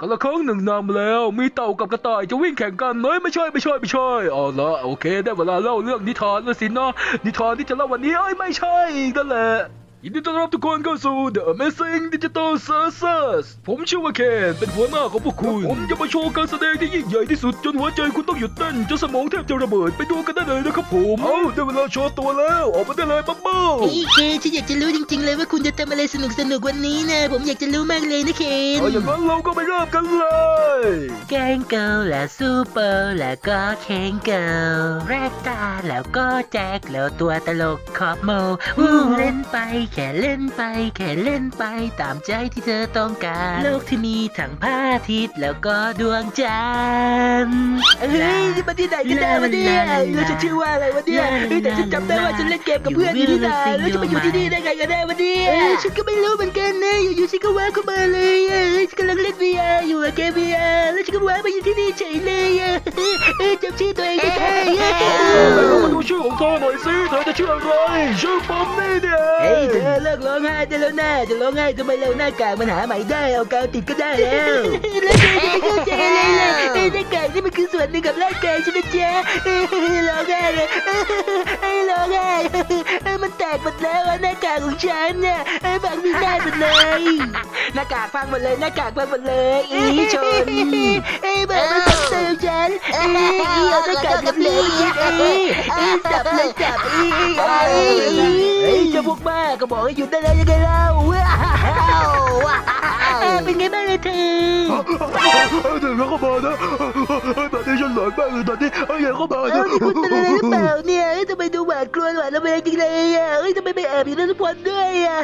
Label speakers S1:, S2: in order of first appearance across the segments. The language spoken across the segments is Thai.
S1: กันละครั้งหนึ่งนานมาแล้ว มีเต่ากับกระต่ายจะวิ่งแข่งกันเฮ้ยไม่ใช่ไม่ใช่ไม่ใช่เอาละโอเค ได้เวลาเล่าเรื่องนิทานแล้วสินะนิทานที่จะเล่าวันนี้เอ้ยไม่ใช่อีกนั่นแหละ ยินดีต้อนรับทุกคนเข้าสู่ The Amazing Digital Circus ผมชื่อว่าเคนเป็นหัวหน้าของพวกคุณผมจะมาโชว์การแสดงที่ยิ่งใหญ่ที่สุด จนหัวใจคุณต้องหยุดเต้นจนสมองแทบจะระเบิดไปดูกันได้เลยนะครับผมเอาได้เวลาโชว์ตัวแล้ว ออกมาได้เลยปั๊บเบิ้ล
S2: เฮ้ยเคนฉันอยากจะรู้จริง ๆ เลยว่าคุณจะทำอะไรสนุกสนุกๆวันนี้นะ ผมอยากจะรู้มากเลยนะเคน
S1: เอาอย่างนั้นเราก็ไปเริ่มกันเลย
S2: แกงเกิลและซูเปอร์แล้วก็แข่งเกิลแรกตาแล้วก็แจ็คแล้วตัวตลกขอบโมอู้เล่นไปแค่เล่นไป แค่เล่นไปตามใจที่เธอต้องการ โลกที่มีทั้งพระอาทิตย์แล้วก็ดวงจันทร์เฮ้ยนี่มาที่ไหนกันแน่วะเนี่ยแล้วฉันชื่อว่าอะไรวะเนี่ยเฮ้ยแต่ฉันจำได้ว่าฉันเล่นเกมกับเพื่อนอยู่ที่ไหนแล้วจะมาอยู่ที่นี่ได้ไงกันแน่วะเนี่ยฉันก็ไม่รู้เหมือนกันนะอยู่ๆฉันก็แวะเข้ามาเลยเอ้ยฉันกำลังเล่น VR อยู่อะเกม VR แล้วฉันก็แวะมาอยู่ที่นี่เฉยเลยอะเอ้ยจำชื่อตัวเองไม่ได้อะ
S1: เรามาดูชื่อของเธอหน่อยสิเธอจะชื่ออะไรชื่อปอมนี่เนี่ย
S2: เฮ้ยเธอเลิกร้องไห้ได้แล้วนะจะร้องไห้ทำไมเราหน้ากากมันหาใหม่ได้เอากาวติดก็ได้แล้วแล้วเธอจะไม่เข้าใจอะไรเลยไอ้หน้ากากนี่มันคือส่วนหนึ่งกับร่างกายฉันนะจ๊ะร้องไห้เลยไอ้ร้องไห้มันแตกหมดแล้วอะหน้ากากของฉันเนี่ยบางมีได้หมดเลยหน้ากากพังหมดเลยหน้ากากพังหมดเลยอีชนไอ้แบบมันสับเติมฉันอีเอาหน้ากากกับเลยอีอีสับเลยสับอีเฮ้ยเจ้าพวกแม่ก็บอกให้หยุดได้แล้วยังไงเล่า เป็นไงบ้างเลยเธอ
S1: เดี๋ยวเข้ามานะตอนนี้ฉันหลอนมากเลยตอนนี้เอ้ยอย่าเข้ามา
S2: เอ้า
S1: นะ
S2: นี่คุณเป็นอะไรหรือเปล่าเนี่ยเอ้ยทำไมดูหวาดกลัวหวาดระแวงจริงเลยอะเอ้ยทำไมไม่แอบอยู่ในทุกคนด้วยอะ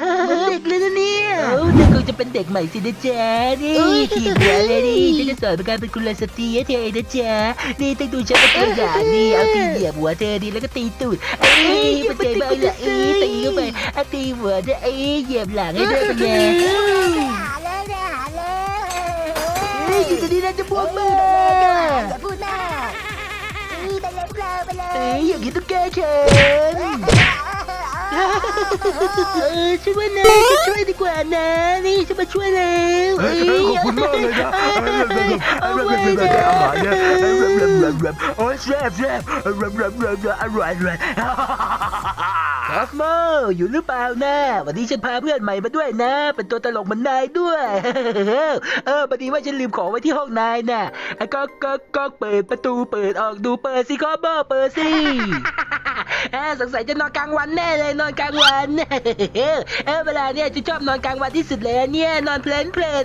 S2: เด็กเลยนะเนี่ย เอ้าเด็กคงจะเป็นเด็กใหม่สินะจ๊ะนี่ขี่หัวเลยนี่ฉันจะสอนการเป็นกุลสตรีให้เธอนะจ๊ะนี่ต้องดูฉันเป็นตัวอย่างนี่เอาตีเหยียบหัวเธอดีแล้วก็ตีตูดเอ้ยเป็นใจบ้างละเอ้ยตีเข้าไปเอาตีหัวเธอเอ้ยเหยียบหลังให้ด้วยเป็นไง ฮ้ยอยู่ดีๆนะจะบวกมา
S3: อย่าพูดมากนี่ไปเลยพวกเราไปเลย
S2: เอ้ยอย่างนี้ต้องแก้แค้นเออช่วยนะจะช่วยดีกว่านะ นี่ฉันมาช่วยแล้ว
S1: เฮ้ยขอบคุณมากเลยนะ
S2: เอาไว้นะ
S1: โอ้ยแซ่บแซ่บอร่อยอร่อย อร่อย
S2: คอสโมอยู่หรือเปล่านะวันนี้ฉันพาเพื่อนใหม่มาด้วยนะ เป็นตัวตลกเหมือนนายด้วย เออพอดีว่าฉันลืมของไว้ที่ห้องนายน่ะก็ก็ก็เปิดประตูเปิดออกดูเปิดสิคอสโมเปิดสิเออสงสัยจะนอนกลางวันแน่เลยนอนกลางวันเออเวลาเนี่ยจะชอบนอนกลางวันที่สุดเลยเนี่ยนอนเพลินเพลิน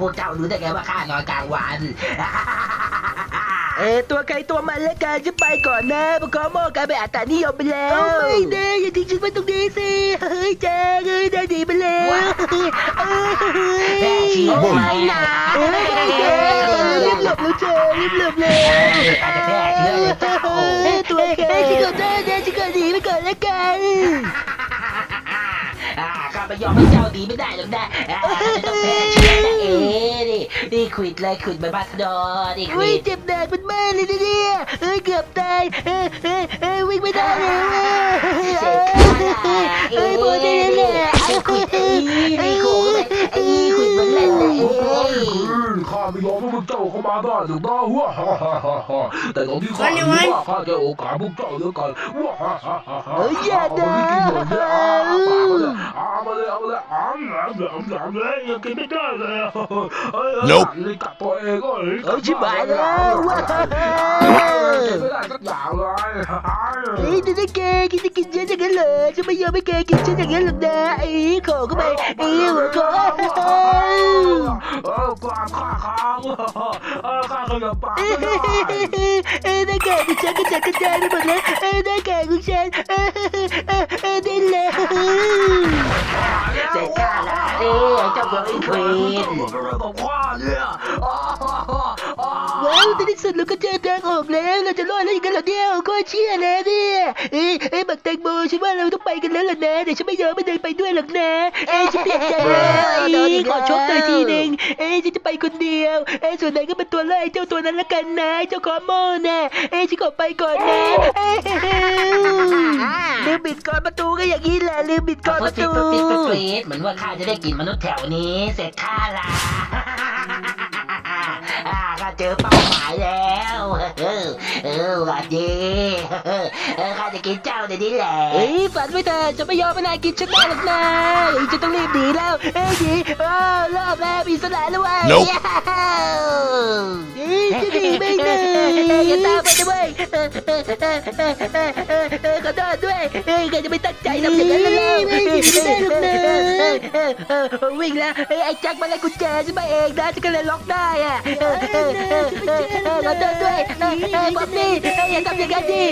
S4: พวกเจ้ารู้ได้ไงว่าข้านอนกลางวัน
S2: เออตัวใครตัวมันแล้วกันจะไปก่อนนะปกอโมกลายเป็นอัตตานิยมไปแล้วไม่เด้อย่าทิ้งฉันไว้ตรงนี้สิเฮ้ยแจ้งเอ้ยได้ดีไปแล้ว
S4: แม่ชีไม่นะ
S2: เอ้ยรีบหลบแล้วเจ้รีบหลบเลย
S4: อาจจะแพร่เชื้อเลยเจ้า
S2: ตัวแกฉันขอโทษนะฉันขอหนีไปก่อนแล้วกัน
S4: อ่าข้าไม่ยอมให้เจ้าดีไม่ได้หรอกนะ นี่นี่ขวิดเลยขวิดใบพัดดอนี่ข
S2: เฮ้
S4: วิ
S2: ย
S4: ด
S2: เจ็บแดกเป็นแม่เลยนะเนี่ยเฮ้ยเกือบตายเฮ้ยเฮ้ยเฮ้ยวิ่งไม่ได้แล้วเฮ้ยโมได้แล้วแหละ
S4: ไอ้ ขวิดไอ้นี่โขงเลยไอ้ขวิดมันเล่นนะเอ้ย
S1: ข้าไม่ยอมให้พวกเจ้าเข้ามาได้หรอกนะว้าฮ่าฮ่าฮ่าฮ่าแต่ตอนที่ข้ารู้ว่าข้าจะโอกาสพวกเจ้าเหลือเกินว้าฮ่าฮ่าฮ่าฮ่า
S2: เฮ้ยอย่านะ
S1: เอามาเลยเอามาเลยเอามาเลยเอามาเลยเอามาเลยยังกินไม่ได้เลยเฮ้ยเลยกัดตัวเองก็เลย
S2: เฮ้ยชิบหายแล้วว้า
S1: ไม่ได้สักอย่างเลย
S2: เฮ้ยแต่ถ้แกกินจะกินเยอะอย่างนั้นเหรอฉันไม่ยอมให้แกกินฉันอย่างนั้นหรอกนะไอ้ขอเข้าไปไอ้หัวขอ
S1: เออกวางข้าค้างเออข้าขยับปาก
S2: เอ้
S1: ไม่ได้
S2: ยหน้ากากของฉันกระจัดกระจายไปหมดแล้วเอ้ยหน้ากากของฉันเอ้ยเอ้ยเอ้ยได้แล้ว
S4: เสร็จข้าละเอ้ยเจ้าเบอร์ไอ้ขวิด
S1: กับข้าเนี่ย
S2: วว้าวในที่สุดเราก็เจอทางออกแล้ว จะรอดแล้วอย่างนั้นเหรอเนี่ยก็เชื่อแล้วเนี่ย เอ้ยเอ้ยบักแตงโมฉันว่าเราต้องไปกันแล้วล่ะนะเดี๋ยวฉันไม่ยอมไม่เดินไปด้วยหรอกนะ เอ้ยฉันเปลี่ยนใจแล้วเอ้ยขอชกหน่อยทีหนึ่งเอ้ยฉันจะไปคนเดียว เอ้ยส่วนไหนก็เป็นตัวไล่เจ้าตัวนั้นละกันนะ เจ้าคอมโมนะเอ้ยฉันขอไปก่อนนะเอ้ยลืมบิดก่อนประตูก็อย่างนี้แหละลืมบิดก่อน
S4: โอ้
S2: ประ
S4: ฟิต
S2: ตู
S4: ฟิตฟิตฟิตเหมือนว่าข้าจะได้กินมนุษย์แถวนี้ เสร็จข้าละอ่าข้า เจอเป้าหมายแล้วเออเออหวัดดีเออข้าจะกินเจ้าเดี๋ยวนี้แหละ
S2: เอ้ยฝันไว้เถอะจะไม่ยอมให้นายกินฉันได้หรอกนะเอ้ยจะต้องรีบหนีแล้วเอ้ยหนีเออรอบแล้วมีสลายแล้วเว้ย
S5: Nope
S2: เอ้ยจะหนีไปไหนอย่าตามไป ขอโทษด้วยแกจะไม่ตั้งใจทำอย่างนั้นแล้วไม่ได้หรอกนะวิ่งแล้วไอ้แจ็คมาแล้วกุญแจฉันมาเองนะฉันก็เลยล็อกได้อะขอโทษด้วยป๊อปปี้อย่าทำอย่างนั้นดิ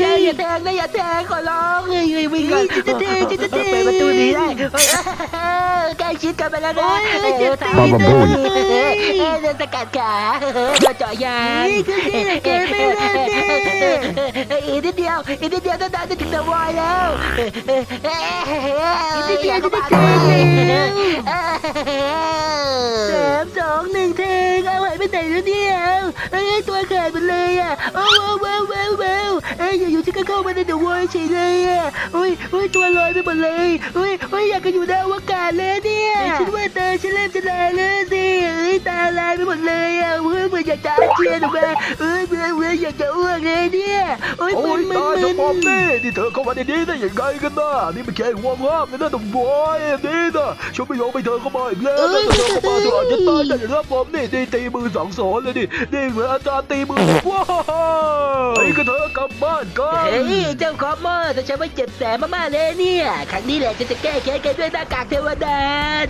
S2: อย่าอย่าแทงนะอย่าแทงขอร้องเฮ้ยเฮ้ยวิ่งก่อนจะจะจะจะเปิดประตูนี้ได้ใกล้ชิดกันไปแล้วนะเฮ้ยตาย
S5: แล้ว
S2: เอ้ยเดินสกัดขามาเจาะยางเกิดไม่ได้อีกนิดเดียวอีกนิดเดียวเท่านั้นจะถึงเดอะวอยแล้วอีกนิดเดียวจะได้เจอสามสองหนึ่งเทงเอาหายไปไหนแล้วเนี่ยเอ้ยตัวขาดหมดเลยอะโอ้ว้าวว้าวว้าวเอ้ยอยู่ๆฉันก็เข้ามาในเดอะวอยเฉยเลยอะอุ้ยอุ้ยตัวลอยไปหมดเลยอุ้ยอุ้ยอยากจะอยู่ในอวกาศเลยเนี่ยฉันว่าตาฉันเริ่มจะลายแล้วสิเอ้ยตาลายไปหมดเลยอะเฮ้ยเหมือนอยากจะอาเจียนออกมาเอ้ยเบื่อเบื่ออยากจะอ้วกเลยเนี่ยโอ้ย
S1: โอ้
S2: มึ
S1: ย
S2: นมึน
S1: ตาย
S2: มึ
S1: จะ
S2: น
S1: ปอมนี่นี่เธอเข้ามาในนี้ได้ยังไงกันน่ะนี่มันแค่หัวงามนะต้องบอยนี่นะฉันไม่ยอมไปเธอเข้ามาอีกแล้วถ้าเธอเข้ามาเธออาจจะตายแต่เรื่องผมนี่นี่ตีมือสองสอนเลยนี่นี่เหมือนอาจารย์ตีมือว้าวไอ้ก็เธอกลับบ้านกัน
S2: เฮ้ยเจ้าคอมเมอร์แต่ฉันว่าเจ็บแสบมากๆเลยเนี่ยครั้งนี้แหละฉันจะแก้แค้นกันด้วยหน้ากากเทวดา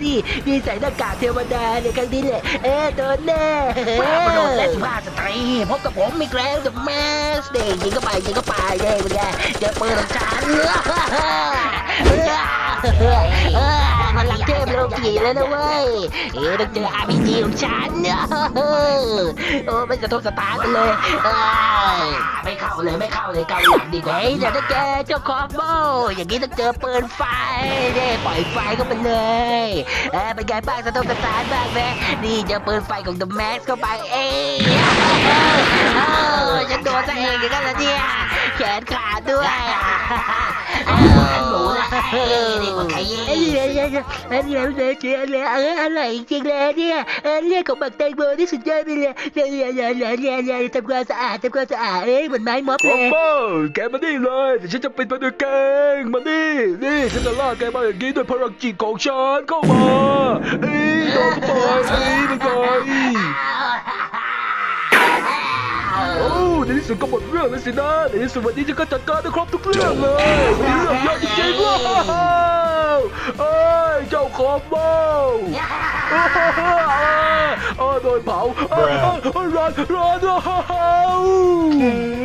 S2: นี่นี่ใส่หน้ากากเทวดาเนี่ยครั้งนี้แหละเอ๊ะโดนแน่
S4: ว้าวโดนและสุภาพสตรีพบกับผมอีกแล้วกับแมสเด็กยิงเข้าไปยิงเข้าไปเด้เป็นไงเจอปืนของฉันพลัง เทพโลกีแล้วนะเว้ย เอ๊ะต้องเจออาร์พีจีของฉันเนี่ยโอ้ไม่กระทบสตาร์กันเลยไม่เข้าเลยไม่เข้าเลยเกาหลังดีกว่า
S2: เฮ้ยเดี๋ยวถ้าแกเจ้าคอมโมอย่างนี้ต้องเจอปืนไฟเนี่ยปล่อยไฟเข้าไปเลยเออเป็นไงบ้างสะทกสถานบ้างไหมนี่เจอปืนไฟของ The Max เข้าไปเอ้ยเอฉันโดนซะเองอย่างนั้นละเนี่ยแขนขาดด้วย
S4: หนูละไอ้นี่ก็ขยี้
S2: อันนี้เราเจอเลยเอออร่อยจริงเลยเนี่ยเออเรื่องของบักเตงโมที่สุดยอดไปเลยเนี่ยเนี่ยเนี่ยเนี่ยเนี่ยทำความสะอาดทำความสะอาดเอ้ยเหมือนไม้ม็อบเล
S1: โอ้
S2: ย
S1: โหแกมานี่เลยเดี๋ยวฉันจะปิดมันด้วยแกงมานี่นี่ฉันจะล่าแกมาอย่างนี้ด้วยพลังจิตของฉันเข้ามาเฮ้ยโดนเข้าไปเฮ้ยมันไป อ้าว ในที่สุดก็หมดเรื่องแล้วสินะในที่สุดวันนี้ฉันก็จัดการได้ครบทุกเรื่องเลยมีเรื่องเยอะจริงๆว้าวเอ้ยเจ้าคอมโบโอ้โดนเผาเอ้ยเอ้ยเอ้ยร้อนร้อน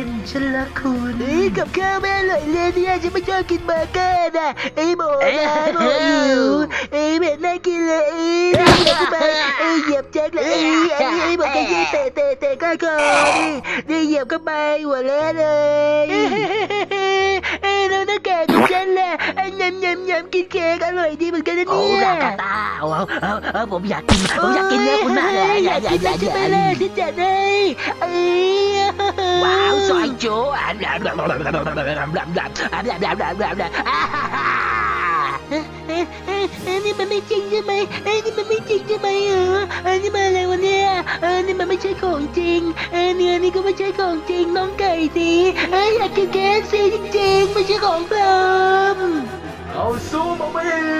S2: คนฉันรักคุณเอ้ยกับข้าวแม่อร่อยเลยเนี่ยฉันไม่ชอบกินเบอร์เกอร์นะไอ้ยโบนะโบหิวเอ้ยเผ็ดน่ากินเลยเอ้ยนี่เข้าไปเอ้ยเหยียบแจ็คเลยเอ้ยไอ้ไอ้บอกจะยี่เตะเตะเตะก้อยคอนี่นี่เหยียบเข้าไปหัวเละเลยเอ้ยแล้วหน้าแก่ของฉันล่ะไอ้ยำยำยำกินเค้กอร่อยดีเหมือนกันนะ
S4: โอ้
S2: เนี่ย
S4: รากาตาเอาเอาเอาเอาผมอยากกินผมอยากกินเนื้อคุณมากเลย
S2: อ
S4: อยายา
S2: ก
S4: อยา
S2: กิ
S4: ก
S2: น
S4: อยาก
S2: ใช่ไหม
S4: อยาก
S2: ล่ะฉันจัดให้เอ้ย
S4: ว้าวซอยจูอั
S2: นนี้มันไม่จริงใช่ไหมอันนี้มันไม่จริงใช่ไหมเอออันนี้มันอะไรวะเนี่ยอันนี้มันไม่ใช่ของจริงอันนี้อันนี้ก็ไม่ใช่ของจริงน้องไก่ดีอยากกินเคฟซีจริงๆไม่ใช่ของปลอม
S1: เอาสู้มาไม่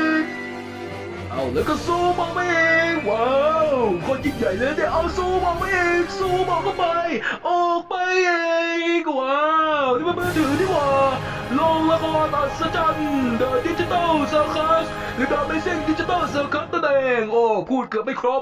S1: แล้วก็สู้มาไปเองว้าวคนยิ่งใหญ่เลยเนี่ยเอาสู้มาไปเองสู้มาเข้าไป ออกไปเองว้าวนี่มันมือถือนี่หว่าลงละครอัศจรรย์ The Digital Circus หรือ The Amazing Digital Circus นั่เองโอ้พูดเกือบไม่ครบ